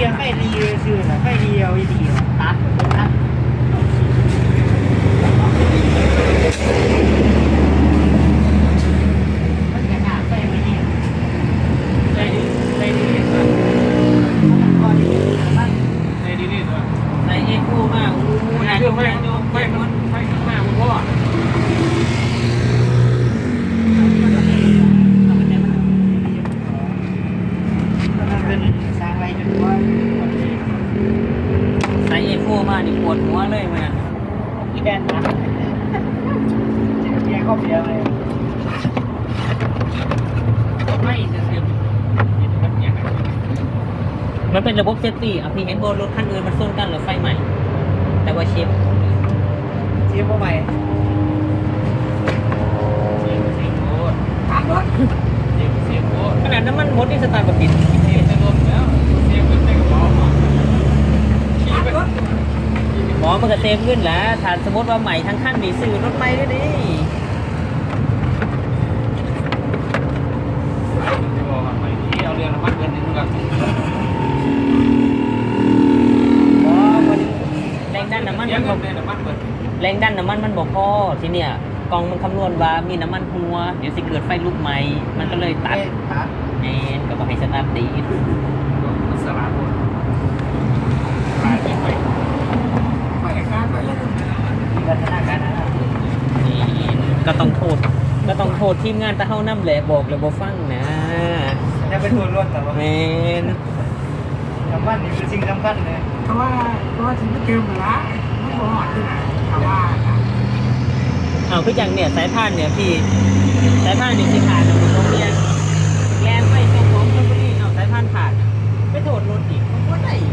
เปลี่ยนไฟดีซื้อน่ะไฟรีเอาดีๆตัดตัดมันกระดาษไฟไม่ดี ใส่ใส่ดีนี่ตัว พอดีมัน ใส่ดีนี่ตัว ใส่เอ็กโคมากอู้ มัน น่า คื จะ อไฟ ไม่ ไฟมันไฟข้างหน้ามันพ่อ มันเป็นสร้างไรจนว่าใส่เอ็กโคมานี่ปวดหัวเลยมันอีแดนนะเบียร์ก็เบียร์เลยไม่จะเสียบมันอย่างมันเป็นระบบเซฟตี้อะพี่เห็นบนรถคันอื่นมันส้นกันหรือไฟใหม่ แต่ว่าเชฟเชียร์ใหม่เสียบเสียบโคตรถามรถเสียบเสียบโคตรขนาดน้ำมันหมดนี่สตาร์ทแบบปิด เสียบจะลมแล้วเสียบเป็นในกระเป๋าขี่ไป หม อมันก็เซฟขึ้นแล้วถ้าสมมติว่าใหม่ทั้งคันนี่ซื้อรถใหม่ด้วยดิจะบอกว่าไปที่เอาเรือน้ำมันเกินนิดนึงก่อนอ๋อมันแรงดันน้ำมันเสียมันเงิบนอกในน้ำมันเกินแรงดันน้ำมันมันบอกพอทีเนี้ยกล่องมันคำนวณว่ามีน้ำมันหัว เดี๋ยวสิเกิดไฟลุกไหมมันก็เลยตัดตัดแอนก็บอกให้สตาร์ทดี ก็ต้องโทษ ก็ต้องโทษทีมงานตะเฮาน้าแหลกบอกเลยบ่ฟังนะจะเป็นทุนร่วนแต่ว่าแมนสำคัญนี่คือสิ่งสำคัญเลยเพราะว่าเพราะว่าถึงไม่เกินละไม่พอหอดที่ไหนถามว่าเอาคืออย่งเนี่ยสายพานเนี่ยพี่สายพานนี่ที่ขาดนะคุณโรงเรียนแรมไปตรงของชลบุรีเอาสายพานขาดไปโทษรถอีกมันก็ได้อีก